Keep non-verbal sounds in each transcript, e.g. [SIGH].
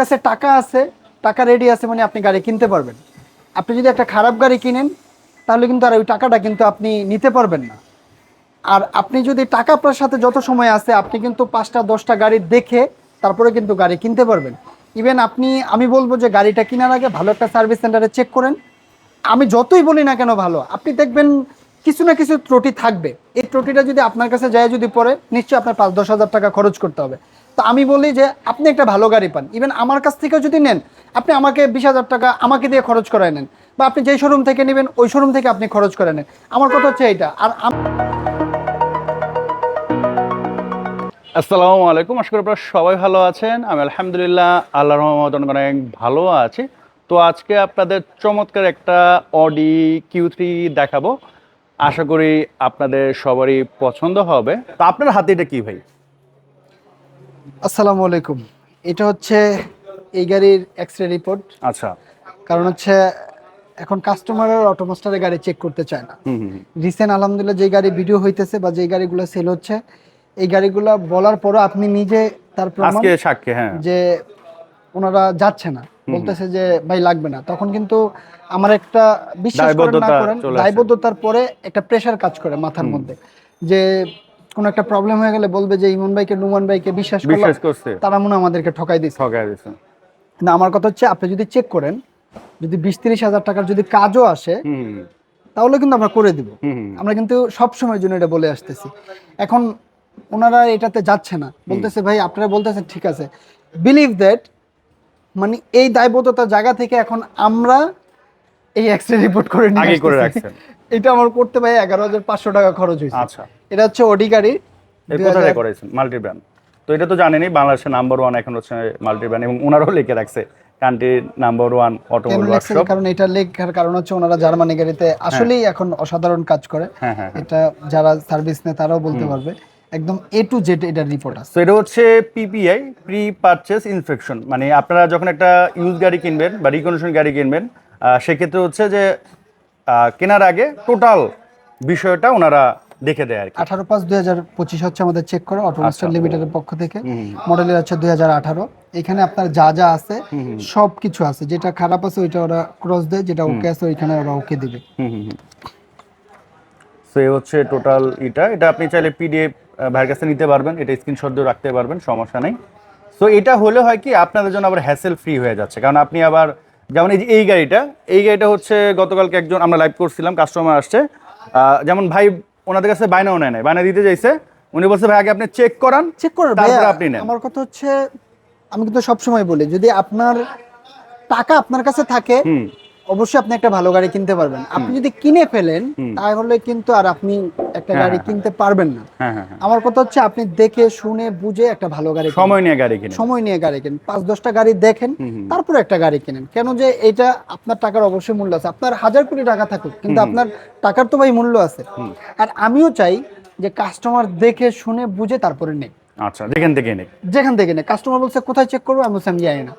কাছে টাকা আছে, টাকা রেডি আছে মানে আপনি গাড়ি কিনতে পারবেন। আপনি যদি একটা খারাপ গাড়ি কিনেন, তাহলে কিন্তু আর ওই টাকাটা কিন্তু আপনি নিতে পারবেন না। আর আপনি যদি টাকা আপনার সাথে যত সময় আছে, আপনি কিন্তু পাঁচটা, দশটা গাড়ি দেখে তারপরে কিন্তু গাড়ি কিনতে পারবেন। ইভেন আপনি, আমি বলব যে গাড়িটা কেনার আগে ভালো একটা সার্ভিস সেন্টারে চেক করেন। আমি যতই বলি না কেন ভালো, আপনি দেখবেন কিছু না কিছু ত্রুটি থাকবে। এই ত্রুটিটা যদি আপনার কাছে যায় যদি পড়ে, নিশ্চয়ই আপনার পাঁচ, দশ হাজার টাকা খরচ করতে হবে। তো আমি বলি যে আপনি একটা ভালো গাড়ি পান। ইভেন আমার কাছ থেকেও যদি নেন, আপনি আমাকে বিশ হাজার টাকা আমাকে দিয়ে খরচ করায় নেন। বা আপনি যেই শোরুম থেকে নেবেন, ওই শোরুম থেকে আপনি খরচ করে নেন। আমার কথা হচ্ছে এইটা। আর আসসালামু আলাইকুম। আশা করি আপনারা সবাই ভালো আছেন। আমি আলহামদুলিল্লাহ আল্লাহ রহমত অনেক ভালো আছি। তো আজকে আপনাদের চমৎকার একটা অডি কিউ থ্রি দেখাবো। আশা করি আপনাদের সবারই পছন্দ হবে। তো আপনার হাতে এটা কি ভাই? আসসালামু আলাইকুম। এটা হচ্ছে এই গাড়ির এক্স রে রিপোর্ট আচ্ছা। কারণ হচ্ছে এখন কাস্টমারের অটোমাস্টারের গাড়ি চেক করতে চায় না। রিসেন্ট আলহামদুলিল্লাহ যে গাড়ি ভিডিও হইতেছে বা যে গাড়িগুলো সেল হচ্ছে এই গাড়িগুলো বলার পরও আপনি নিজে তার প্রমাণ আজকে সাক্ষী হ্যাঁ। যে ওনারা যাচ্ছে না। বলতেছে যে ভাই লাগবে না। তখন কিন্তু আমার একটা বিশ্বাস করেন না করেন দায়বদ্ধতার পরে একটা প্রেশার কাজ করে মাথার মধ্যে। যে কোনো একটা প্রবলেম হয়ে গেলে বলবে যে ইমন ভাইকে নুমান ভাইকে বিশ্বাস বিশ্বাস করছে। তারা মনে আমাদেরকে ঠকাই দিচ্ছে ঠকাই দিছে। না আমার কথা হচ্ছে আপনি যদি চেক করেন যদি বিশ তিরিশ হাজার টাকার যদি কাজও আসে তাহলে কিন্তু আমরা করে দিব। আমরা কিন্তু সব সময়ের জন্য এটা বলে আসতেছি। এখন ওনারা এটাতে যাচ্ছে না। বলতেছে ভাই আপনারা বলতেছেন ঠিক আছে। বিলিভ দ্যাট মানে এই দায়বদ্ধতার জায়গা থেকে এখন আমরা এই এক্সরে রিপোর্ট করে নিয়ে করে আসতেছি। রাখছেন। এটা আমার করতে ভাই এগারো হাজার পাঁচশো টাকা খরচ হয়েছে। আচ্ছা। এটা হচ্ছে ওডি গাড়ি কোথায় করেছেন মাল্টি ব্র্যান্ড তো এটা তো জানেনই বাংলাদেশের নাম্বার ওয়ান এখন হচ্ছে মাল্টি ব্র্যান্ড এবং ওনারও লিখে রাখছে কান্ট্রির নাম্বার ওয়ান অটোমোবাইল ওয়ার্কশপ কারণ এটা লেখার কারণ হচ্ছে ওনারা জার্মানি গাড়িতে আসলেই এখন অসাধারণ কাজ করে। হ্যাঁ হ্যাঁ হ্যাঁ। এটা যারা সার্ভিস নেয় তারাও বলতে পারবে। একদম এ টু জেড এটার রিপোর্ট আছে। এটা হচ্ছে পিপিআই প্রি পারচেস ইনফেকশন মানে আপনারা যখন একটা ইউজ গাড়ি কিনবেন বা রিকন্ডিশন গাড়ি কিনবেন সেক্ষেত্রে হচ্ছে যে কেনার আগে টোটাল বিষয়টা ওনারা দেখে দেয় আর কি। আঠারো পাঁচ দুই হাজার পঁচিশ হচ্ছে আমাদের চেক করে অটোমাস্টার আচ্ছা। লিমিটেডের পক্ষ থেকে। মডেলের হচ্ছে দুই হাজার আঠারো। এখানে আপনার যা যা আছে সব কিছু আছে। যেটা খারাপ আছে ওইটা ওরা ক্রস দেয় যেটা ওকে আছে ওইখানে ওরা ওকে দিবে। হুম হুম হুম। সো এই হচ্ছে টোটাল এটা। এটা আপনি চাইলে পিডিএফ ভাইয়ের কাছে নিতে পারবেন। এটা স্ক্রিনশট দিয়ে রাখতে পারবেন সমস্যা নেই। সো এটা হলে হয় কি আপনাদের জন্য আবার হ্যাসেল ফ্রি হয়ে যাচ্ছে। কারণ আপনি আবার যেমন এই যে এই গাড়িটা এই গাড়িটা হচ্ছে গতকালকে একজন আমরা লাইভ করছিলাম কাস্টমার আসছে। যেমন ভাই ওনাদের কাছে বায়নাও নেয় নাই বায়না দিতে চাইছে। উনি বলছে ভাই আগে আপনি চেক করান চেক করেন তারপরে আপনি নেন। আমার কথা হচ্ছে আমি কিন্তু সবসময় বলি যদি আপনার টাকা আপনার কাছে থাকে অবশ্যই আপনি একটা ভালো গাড়ি কিনতে পারবেন। আপনি যদি কিনে ফেলেন তাহলে কিন্তু আর আপনি একটা হ্যাঁ, গাড়ি হ্যাঁ। কিনতে পারবেন না। হ্যাঁ আমার কথা হচ্ছে আপনি দেখে শুনে বুঝে একটা ভালো গাড়ি সময় নিয়ে গাড়ি কিনে সময় নিয়ে গাড়ি কিনেন। পাঁচ দশটা গাড়ি দেখেন তারপরে একটা গাড়ি কিনেন। কেন যে এটা আপনার টাকার অবশ্যই মূল্য আছে। আপনার হাজার কোটি টাকা থাকুক কিন্তু আপনার টাকার তো ভাই মূল্য আছে। আর আমিও চাই যে কাস্টমার দেখে শুনে বুঝে তারপরে নেই। আচ্ছা যেখান থেকে নেই। যেখান থেকে নেই। কাস্টমার বলছে কোথায় চেক করব? আমি বলছি আমি জানি না।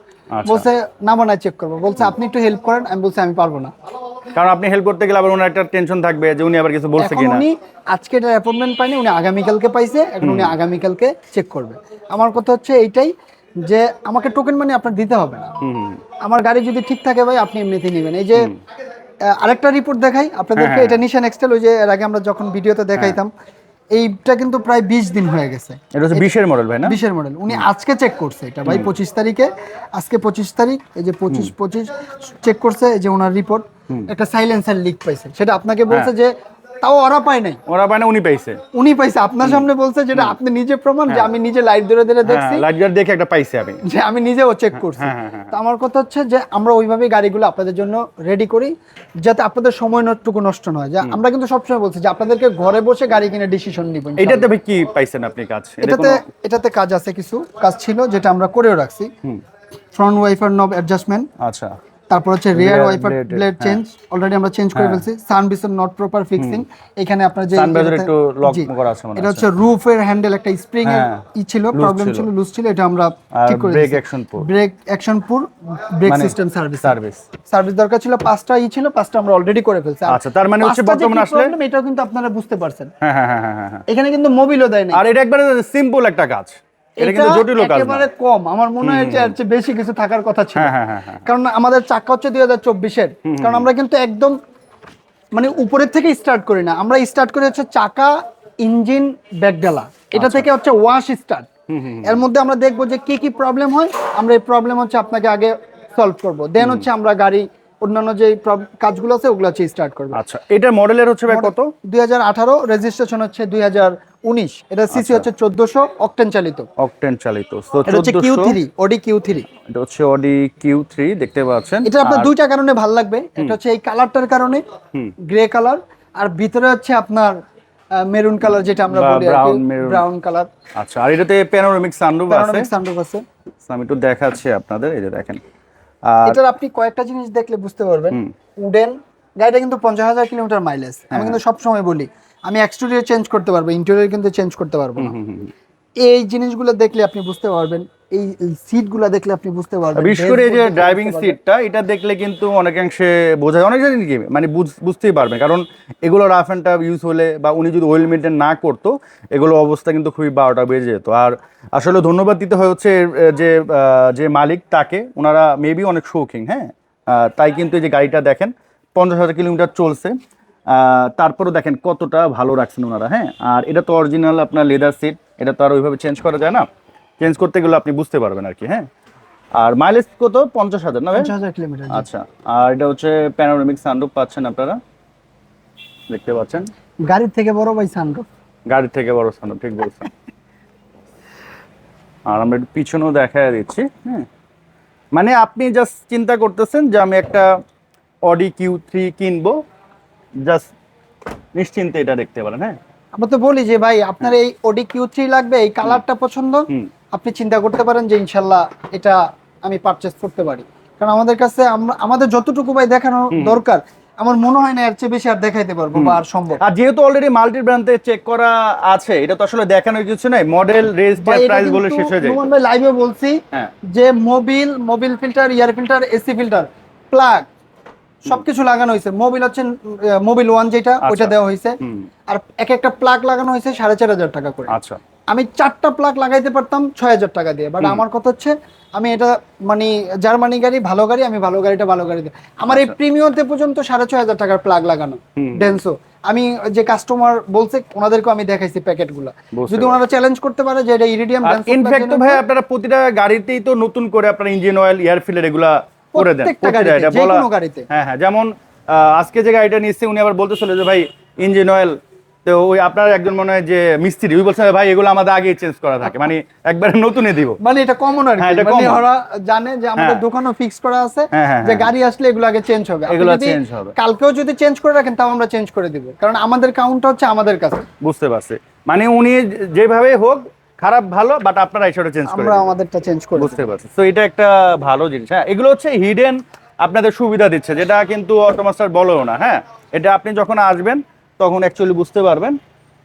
বলছে না বানায় চেক করব। বলছে আপনি একটু হেল্প করেন আমি বলছি আমি পারব না। কারণ আপনি হেল্প করতে গেলে আবার ওনার একটা টেনশন থাকবে যে উনি আবার কিছু বলছে কিনা। উনি আজকে এটা অ্যাপয়েন্টমেন্ট পাইনি উনি আগামীকালকে পাইছে এখন উনি আগামীকালকে চেক করবে। আমার কথা হচ্ছে এইটাই যে আমাকে টোকেন মানি আপনার দিতে হবে না। আমার গাড়ি যদি ঠিক থাকে ভাই আপনি এমনিতেই নেবেন। এই যে আরেকটা রিপোর্ট দেখাই আপনাদেরকে হ্যাঁ, এটা নিশান এক্সটেল ওই যে এর আগে আমরা যখন ভিডিওতে দেখাইতাম এইটা কিন্তু প্রায় বিশ দিন হয়ে গেছে। এটা হচ্ছে বিশের মডেল ভাই না? বিশের মডেল উনি আজকে চেক করছে এটা ভাই পঁচিশ তারিখে। আজকে পঁচিশ তারিখ এই যে পঁচিশ পঁচিশ চেক করছে এই যে ওনার রিপোর্ট একটা সাইলেন্সার লিক পাইছে। সেটা আপনাকে বলছে যে তাও ওরা পায় নাই। ওরা পায় না উনি পাইছে। উনি পাইছে। আপনার সামনে বলছে যেটা আপনি নিজে প্রমাণ যে আমি নিজে লাইট ধরে ধরে দেখছি। হ্যাঁ লাইট গার্ড দেখে একটা পাইছে আমি। যে আমি নিজেও চেক করছি। হ্যাঁ, হ্যাঁ, হ্যাঁ। তো আমার কথা হচ্ছে যে আমরা ওইভাবে গাড়িগুলো আপনাদের জন্য রেডি করি যাতে আপনাদের সময় নটুকু নষ্ট না হয়। আমরা কিন্তু সবসময় বলছি যে আপনাদেরকে ঘরে বসে গাড়ি কিনে ডিসিশন নিবেন এইটাতে ভাই কি পাইছেন আপনি কাজ? এটাতে এটাতে কাজ আছে কিছু। কাজ ছিল যেটা আমরা করেও রাখছি। ফ্রন্ট ওয়াইফার নব অ্যাডজাস্টমেন্ট আচ্ছা। তারপর হচ্ছে রিয়ার blade, ব্লেড হ্যাঁ। চেঞ্জ অলরেডি আমরা চেঞ্জ করে ফেলছি। সানবিসের নট প্রপার ফিক্সিং এখানে আপনার যে একটু জি, করা আছে মনে এটা হচ্ছে। রুফের হ্যান্ডেল একটা স্প্রিং এর হ্যাঁ, ই ছিল প্রবলেম ছিল। লুজ ছিল এটা আমরা ঠিক করে ব্রেক অ্যাকশন পুর ব্রেক অ্যাকশন পুর brake system service service service দরকার ছিল পাঁচটা ই ছিল পাঁচটা আমরা অলরেডি করে ফেলছি। আচ্ছা, তার মানে হচ্ছে বর্তমানে আসলে- problem, এটাও কিন্তু আপনারা বুঝতে পারছেন। হ্যাঁ হ্যাঁ হ্যাঁ হ্যাঁ হ্যাঁ এখানে কিন্তু মোবিলও দেয় না আর এটা একবারে সিম্পল একটা কাজ। এটা কিন্তু জটিল কাজ একেবারে কম। আমার মনে হয় যে বেশি কিছু থাকার কথা ছিল। হ্যাঁ হ্যাঁ হ্যাঁ কারণ আমাদের চাকা হচ্ছে দুই হাজার চব্বিশের। কারণ আমরা কিন্তু একদম মানে উপরের থেকে স্টার্ট করি না। আমরা স্টার্ট করি হচ্ছে চাকা ইঞ্জিন ব্যাকডালা এটা থেকে হচ্ছে ওয়াশ স্টার্ট এর মধ্যে আমরা দেখব যে কি কি প্রবলেম হয়। আমরা এই প্রবলেম হচ্ছে আপনাকে আগে সলভ করব। দেন হচ্ছে আমরা গাড়ি অন্যান্য যে কাজগুলো আছে ওগুলো হচ্ছে স্টার্ট করব। আচ্ছা এটার মডেলের হচ্ছে কত? দুই হাজার আঠারো রেজিস্ট্রেশন হচ্ছে দুই হাজার উনিশ। এটা সিসি আচ্ছা। হচ্ছে চোদ্দশো অকটেন চালিত। অকটেন চালিত। এটা হচ্ছে Q three Audi Q three এটা হচ্ছে অডি কিউ থ্রি দেখতে পাচ্ছেন। এটা আপনার দুইটা কারণে ভালো লাগবে। এটা হচ্ছে এই কালারটার কারণে গ্রে কালার আর ভিতরে হচ্ছে আপনার মেরুন কালার যেটা আমরা বলি ব্রাউন কালার আচ্ছা আর এটাতে প্যানোরামিক সানরুফ আছে? প্যানোরামিক সানরুফ আছে। আমি একটু দেখাচ্ছি আপনাদের এই যে দেখেন। আর এটার আপনি কয়েকটা জিনিস দেখলে বুঝতে পারবেন উডেন গাড়িটা কিন্তু পঞ্চাশ হাজার কিলোমিটার মাইলেজ হ্যাঁ। আমি কিন্তু সবসময় বলি আমি এক্সটেরিয়র চেঞ্জ করতে পারব ইন্টেরিয়র কিন্তু চেঞ্জ করতে পারব না। এই জিনিসগুলো দেখলে আপনি বুঝতে পারবেন এই সিটগুলো দেখলে আপনি বুঝতে পারবেন বিশেষ করে এই যে ড্রাইভিং সিটটা এটা দেখলে কিন্তু অনেকাংশে বোঝা যায়। অনেক জানি কি মানে বুঝ- বুঝতেই পারবেন। কারণ এগুলো রাফ অ্যান্ড টাফ ইউজ হলে বা উনি যদি ওয়েল মেনটেন না করতো এগুলো অবস্থা কিন্তু খুবই বারোটা বেজে যেত। আর আসলে ধন্যবাদ দিতে হয় হচ্ছে যে যে মালিক তাকে ওনারা মেবি অনেক শৌখিন হ্যাঁ? তাই কিন্তু এই যে গাড়িটা দেখেন পঞ্চাশ হাজার কিলোমিটার চলছে। তারপরেও দেখেন কতটা ভালো রাখছেন ওনারা হ্যাঁ? আর এটা তো অরিজিনাল আপনার লেদার সিট এটা তো আর ওইভাবে চেঞ্জ করা যায় না। চেঞ্জ করতে গেলে আপনি বুঝতে পারবেন আর কি হ্যাঁ? আর মাইলেজ কত? পঞ্চাশ হাজার না? পঞ্চাশ হাজার কিলোমিটার আচ্ছা আর এটা হচ্ছে প্যানোরামিক সানরুফ পাচ্ছেন আপনারা? দেখতে পাচ্ছেন? গাড়ির থেকে বড় ভাই সানরুফ গাড়ি থেকে বড় সানরুফ ঠিক বলছেন। [LAUGHS] আর আমরা একটু পিছনেও দেখা দিচ্ছি হ্যাঁ? মানে আপনি জাস্ট চিন্তা করতেছেন যে আমি একটা অডি কিউ থ্রি কিনবো জাস্ট নিশ্চিন্তে এটা দেখতে পারেন হ্যাঁ? আমরা তো বলি যে ভাই আপনার এই ওডি কিউ থ্রি লাগবে এই কালারটা পছন্দ? আপনি চিন্তা করতে পারেন যে ইনশাল্লাহ এটা আমি পারচেস করতে পারি। কারণ আমাদের কাছে আমরা আমাদের যতটুকু ভাই দেখানো দরকার আমার মনে হয় না এর চেয়ে বেশি আর দেখাইতে পারব বা আর সম্ভব। আর যেহেতু অলরেডি মাল্টি ব্র্যান্ডে চেক করা আছে এটা তো আসলে দেখানোর কিছু নাই। মডেল রেজিস্টার প্রাইস বলে শেষ হয়ে যায়। ভাই লাইভে বলছি হ্যাঁ। যে mobil mobil filter air filter AC filter plug সবকিছু লাগানো হয়েছে। মোবিল হচ্ছে মোবিল ওয়ান যেটা আচ্ছা। ওইটা দেওয়া হয়েছে। আর এক একটা প্লাগ লাগানো হয়েছে সাড়ে চার হাজার টাকা করে। আচ্ছা। আমি চারটা প্লাগ লাগাইতে পারতাম ছয় হাজার টাকা দিয়ে। বাট আমার কথা হচ্ছে আমি এটা মানে জার্মানি গাড়ি ভালো গাড়ি আমি ভালো গাড়িটা ভালো গাড়ি দিই আমার এই প্রিমিয়মতে পর্যন্ত সাড়ে ছয় হাজার টাকার প্লাগ লাগানো। আচ্ছা। ডেন্সো আমি যে কাস্টমার বলছে ওনাদেরকে আমি দেখাইছি প্যাকেটগুলো। যদি ওনারা চ্যালেঞ্জ করতে পারে যে এটা ইরিডিয়াম ইনফ্যাক্ট তো ভাই আপনারা প্রতিটা গাড়িতেই তো নতুন করে আপনার ইঞ্জিন অয়েল এয়ার ফিল্টার এগুলা করে দেন। প্রত্যেকটা গাড়িতে। হ্যাঁ হ্যাঁ যেমন আজকে যে গাড়িটা নিচ্ছে উনি আবার বলতেছিল যে ভাই ইঞ্জিন অয়েল তো ওই আপনার একজন মনে হয় যে মিস্ত্রি ওই বলছে ভাই এগুলো আমাদের আগেই চেঞ্জ করা থাকে। মানে একবারে নতুনই দিব। মানে এটা কমন আর হ্যাঁ, কি মানে ওরা জানে যে আমাদের হ্যাঁ। দোকানও ফিক্স করা আছে হ্যাঁ, হ্যাঁ, যে হ্যাঁ। গাড়ি আসলে এগুলো আগে চেঞ্জ হবে। এগুলো change হবে। কালকেও যদি চেঞ্জ করে রাখেন তাও আমরা চেঞ্জ করে দিব। কারণ আমাদের কাউন্টটা হচ্ছে আমাদের কাছে। বুঝতে পারছি। মানে উনি যেভাবে হোক খারাপ ভালো বাট আপনারা এসে চেঞ্জ করে আমরা আমাদেরটা চেঞ্জ করে বুঝতে পারছি। তো এটা একটা ভালো জিনিস। হ্যাঁ এগুলো হচ্ছে হিডেন আপনাদের সুবিধা দিচ্ছে যেটা কিন্তু অটোমাস্টার বলেও না। হ্যাঁ এটা আপনি যখন আসবেন তখন অ্যাকচুয়ালি বুঝতে পারবেন।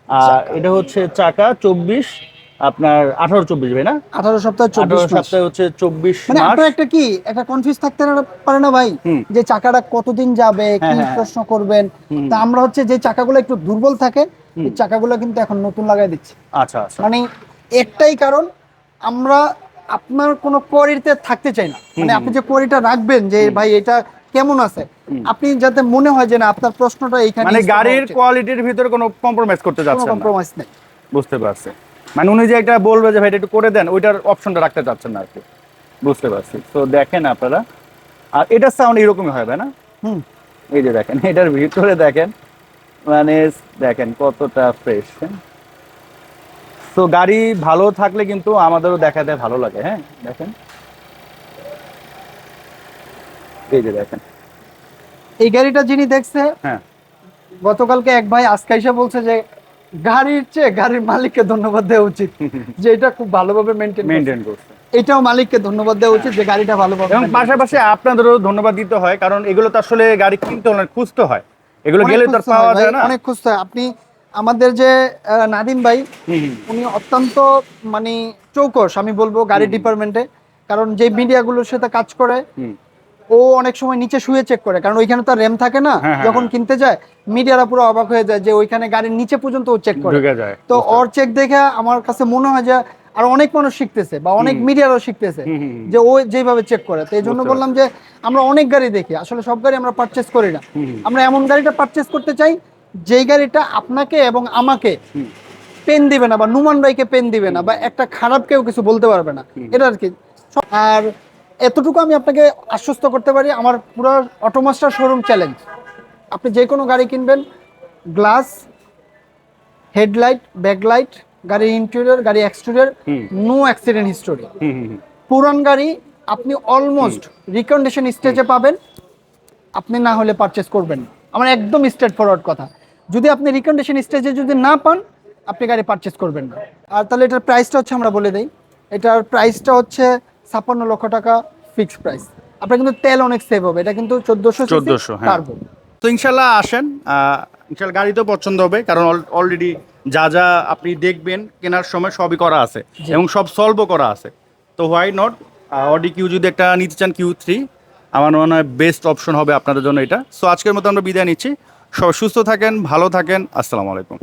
আর এটা হচ্ছে চাকা চব্বিশ আপনার আঠারো চব্বিশ ভাই না? আঠারো সপ্তাহ চব্বিশ সপ্তাহে হচ্ছে চব্বিশ মানে আপনার একটা কি একটা কনফিউজ থাকতে পারে না ভাই? যে চাকাটা কতদিন যাবে কি হ্যাঁ, হ্যাঁ। প্রশ্ন করবেন? তা আমরা হচ্ছে যে চাকাগুলো একটু দুর্বল থাকে চাকাগুলো কিন্তু এখন নতুন লাগাই দিচ্ছি। আচ্ছা আচ্ছা। মানে একটাই কারণ আমরা আপনার কোনো কোয়ারিতে থাকতে চাই না। মানে আপনি যে কোয়ারিটা রাখবেন যে ভাই এটা কেমন আছে? আপনি যাতে মনে হয় যে না আপনার প্রশ্নটা এইখানে মানে গাড়ির কোয়ালিটির ভিতরে কোনো কম্প্রোমাইজ করতে যাচ্ছে না। কম্প্রোমাইজ নেই। বুঝতে পারছি। মানে উনি যে একটা বলবে যে ভাই এটা একটু করে দেন ওইটার অপশনটা রাখতে চাচ্ছেন না আর কি বুঝতে পারছি। তো দেখেন আপনারা। আর এটার সাউন্ড এরকমই হবে না? হুম। এই যে দেখেন [LAUGHS] এটার ভিতরে দেখেন। মানে দেখেন কতটা ফ্রেশ তো গাড়ি ভালো থাকলে কিন্তু আমাদেরও দেখাতে ভালো লাগে হ্যাঁ? দেখেন। এই যে দেখেন। এই গাড়িটা যিনি দেখছে হ্যাঁ। গতকালকে এক ভাই আজকে এসে বলছে যে গাড়ির চেয়ে গাড়ির মালিককে ধন্যবাদ দেওয়া উচিত। [LAUGHS] যে এটা খুব ভালোভাবে মেনটেন মেনটেন করছে। এটাও মালিককে ধন্যবাদ দেওয়া উচিত যে গাড়িটা ভালোভাবে এবং পাশাপাশি আপনাদেরও ধন্যবাদ দিতে হয় কারণ এগুলো তো আসলে গাড়ি কিনতে হলে খুঁজতে হয়। এগুলো অনেক গেলে তো পাওয়া হয় যায় না। অনেক খুঁজতে হয়। আপনি আমাদের যে নাদিম ভাই। উনি অত্যন্ত মানে চৌকস আমি বলব গাড়ি ডিপার্টমেন্টে কারণ যে মিডিয়াগুলোর সাথে কাজ করে। ও অনেক সময় নিচে শুয়ে চেক করে কারণ ওইখানে তো র্যাম থাকে না হ্যাঁ, হ্যাঁ, যখন কিনতে যায় মিডিয়ারা পুরো অবাক হয়ে যায় যে ওইখানে গাড়ির নিচে পর্যন্ত ও চেক করে। তো ওর চেক দেখে আমার কাছে মনে হয় যে আর অনেক মানুষ শিখতেছে বা অনেক মিডিয়ারও শিখতেছে। যে ও যেভাবে চেক করে। তো এই জন্য বললাম যে আমরা অনেক গাড়ি দেখি আসলে সব গাড়ি আমরা পারচেস করি না। আমরা এমন গাড়িটা পারচেস করতে চাই যেই গাড়িটা আপনাকে এবং আমাকে পেন দিবে না বা নুমান ভাইকে পেন দিবে না বা একটা খারাপ কেউ কিছু বলতে পারবে না। এটা আর কি। আর এতটুকু আমি আপনাকে আশ্বস্ত করতে পারি আমার পুরো অটোমাস্টার শোরুম চ্যালেঞ্জ আপনি যে কোনো গাড়ি কিনবেন গ্লাস হেডলাইট ব্যাকলাইট গাড়ির ইন্টেরিয়র গাড়ি এক্সটেরিয়র নো অ্যাক্সিডেন্ট হিস্টোরি। পুরান গাড়ি আপনি অলমোস্ট রিকন্ডিশন স্টেজে পাবেন আপনি না হলে পারচেস করবেন আমার একদম স্ট্রেট ফরওয়ার্ড কথা। যদি আপনি রিকন্ডিশন স্টেজে যদি না পান আপনি গাড়ি পারচেস করবেন না। আর তাহলে এটার প্রাইসটা হচ্ছে আমরা বলে দিই। এটার প্রাইসটা হচ্ছে ছাপ্পান্ন লক্ষ টাকা। ফিক্সড প্রাইস আপনার কিন্তু তেল অনেক সেভ হবে এটা কিন্তু চোদ্দোশো 1400 হ্যাঁ। টার্বো তো ইনশাল্লাহ আসেন। আহ, ইনশাল্লাহ গাড়ি তো পছন্দ হবে কারণ অলরেডি যা যা আপনি দেখবেন কেনার সময় সবই করা আছে এবং সব সলভও করা আছে। তো হোয়াই নট অডি কিউ যদি একটা নিতে চান কিউ থ্রি আমার মনে হয় বেস্ট অপশন হবে আপনাদের জন্য এটা। সো আজকের মতো আমরা বিদায় নিচ্ছি। সবাই সুস্থ থাকেন ভালো থাকেন আসসালামু আলাইকুম।